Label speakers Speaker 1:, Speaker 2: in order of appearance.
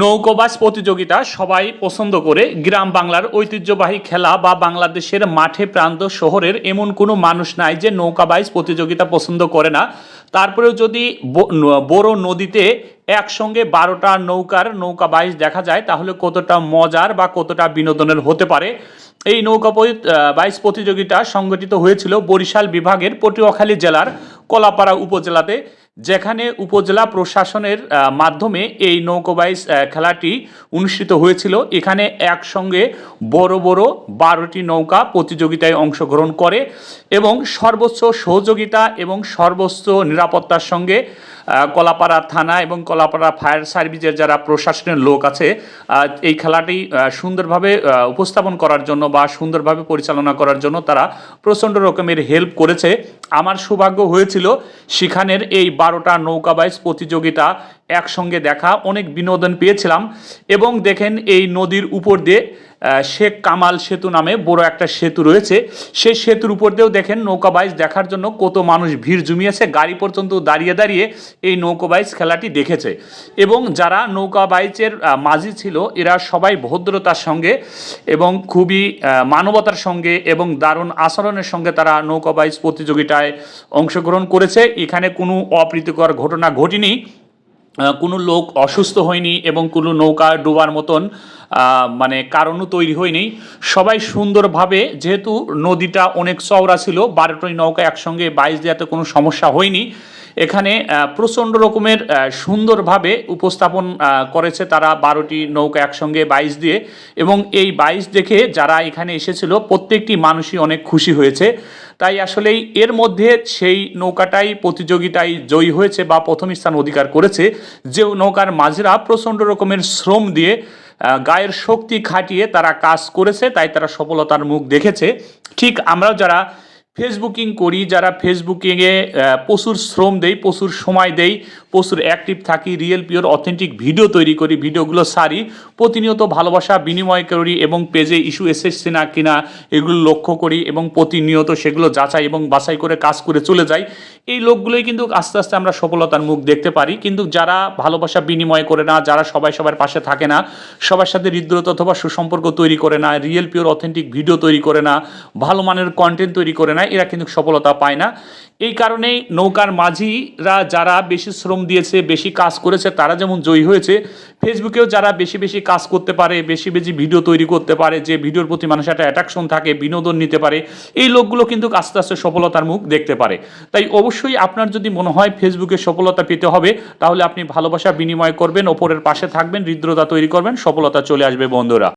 Speaker 1: নৌকোবাজ প্রতিযোগিতা সবাই পছন্দ করে। গ্রাম বাংলার ঐতিহ্যবাহী খেলা বা বাংলাদেশের মাঠে প্রান্ত শহরের এমন কোনো মানুষ নাই যে নৌকাবাইজ প্রতিযোগিতা পছন্দ করে না। তারপরেও যদি বড় নদীতে একসঙ্গে বারোটা নৌকার নৌকা বাইচ দেখা যায়, তাহলে কতটা মজার বা কতটা বিনোদনের হতে পারে? এই নৌকা বাইচ প্রতিযোগিতা সংগঠিত হয়েছিল বরিশাল বিভাগের পটুয়াখালী জেলার কলাপাড়া উপজেলাতে। যেখানে উপজেলা প্রশাসনের মাধ্যমে এই নৌকোবাইজ খেলাটি অনুষ্ঠিত হয়েছিল। এখানে একসঙ্গে বড় বড় বারোটি নৌকা প্রতিযোগিতায় অংশগ্রহণ করে এবং সর্বোচ্চ সহযোগিতা এবং সর্বোচ্চ নিরাপত্তার সঙ্গে কলাপাড়া থানা এবং কলাপাড়া ফায়ার সার্ভিসের যারা প্রশাসনের লোক আছে এই খেলাটি সুন্দরভাবে উপস্থাপন করার জন্য বা সুন্দরভাবে পরিচালনা করার জন্য তারা প্রচণ্ড রকমের হেল্প করেছে। আমার সৌভাগ্য হয়েছিল সেখানের এই বারোটা নৌকাবাইজ প্রতিযোগিতা একসঙ্গে দেখা, অনেক বিনোদন পেয়েছিলাম এবং দেখেন এই নদীর উপর দিয়ে শেখ কামাল সেতু নামে বড় একটা সেতু রয়েছে। সেই সেতুর উপর দিয়েও দেখেন নৌকাবাইজ দেখার জন্য কত মানুষ ভিড় জমিয়েছে। গাড়ি পর্যন্ত দাঁড়িয়ে দাঁড়িয়ে এই নৌকাবাইজ খেলাটি দেখেছে। এবং যারা নৌকাবাইজের মাঝি ছিল, এরা সবাই ভদ্রতার সঙ্গে এবং খুবই মানবতার সঙ্গে এবং দারুণ আচরণের সঙ্গে তারা নৌকাবাইজ প্রতিযোগিতায় অংশগ্রহণ করেছে। এখানে কোনো অপ্রীতিকর ঘটনা ঘটেনি। কোনো লোক অসুস্থ হয়নি এবং কোনো নৌকা ডোবার মতন মানে কারণও তৈরি হয়নি। সবাই সুন্দরভাবে, যেহেতু নদীটা অনেক চওড়া ছিল, বারোটি নৌকা একসঙ্গে বাইশ দেওয়াতে কোনো সমস্যা হয়নি। এখানে প্রচণ্ড রকমের সুন্দরভাবে উপস্থাপন করেছে তারা বারোটি নৌকা একসঙ্গে বাইশ দিয়ে। এবং এই বাইশ দেখে যারা এখানে এসেছিল, প্রত্যেকটি মানুষই অনেক খুশি হয়েছে। তাই আসলেই এর মধ্যে সেই নৌকাটাই, প্রতিযোগিতায় জয়ী হয়েছে বা প্রথম স্থান অধিকার করেছে। যে নৌকার মাঝিরা প্রচণ্ড রকমের শ্রম দিয়ে গায়ের শক্তি খাটিয়ে তারা কাজ করেছে, তাই তারা সফলতার মুখ দেখেছে। ঠিক আমরা যারা ফেসবুকিং করি, যারা ফেসবুকিংয়ে প্রচুর শ্রম দেই, প্রচুর সময় দেই, প্রচুর অ্যাক্টিভ থাকি রিয়েল পিওর অথেন্টিক ভিডিও তৈরি করি ভিডিওগুলো সারি, প্রতিনিয়ত ভালোবাসা বিনিময় করি এবং পেজে ইস্যু এসেছে না কিনা, এগুলো লক্ষ্য করি এবং প্রতিনিয়ত সেগুলো যাচাই এবং বাছাই করে কাজ করে চলে যাই। এই লোকগুলোই কিন্তু আস্তে আস্তে আমরা সফলতার মুখ দেখতে পারি। কিন্তু যারা ভালোবাসা বিনিময় করে না, যারা সবাই সবার পাশে থাকে না, সবার সাথে হৃদ্রতা অথবা সুসম্পর্ক তৈরি করে না রিয়েল পিওর অথেন্টিক ভিডিও তৈরি করে না, ভালো মানের কন্টেন্ট তৈরি করে না এরা কিন্তু সফলতা পায় না। এই কারণেই নৌকার মাঝিরা যারা বেশি শ্রম দিয়েছে, বেশি কাজ করেছে, তারা যেমন জয়ী হয়েছে, ফেসবুকেও যারা বেশি বেশি কাজ করতে পারে, বেশি বেশি ভিডিও তৈরি করতে পারে, যে ভিডিওর প্রতি মানুষের একটা অ্যাট্রাকশন থাকে, বিনোদন নিতে পারে, এই লোকগুলো কিন্তু আস্তে আস্তে সফলতার মুখ দেখতে পারে। তাই অবশ্যই আপনার যদি মনে হয় ফেসবুকে সফলতা পেতে হবে, তাহলে আপনি ভালোবাসা বিনিময় করবেন, ওপরের পাশে থাকবেন, হৃদ্রতা তৈরি করবেন, সফলতা চলে আসবে বন্ধুরা।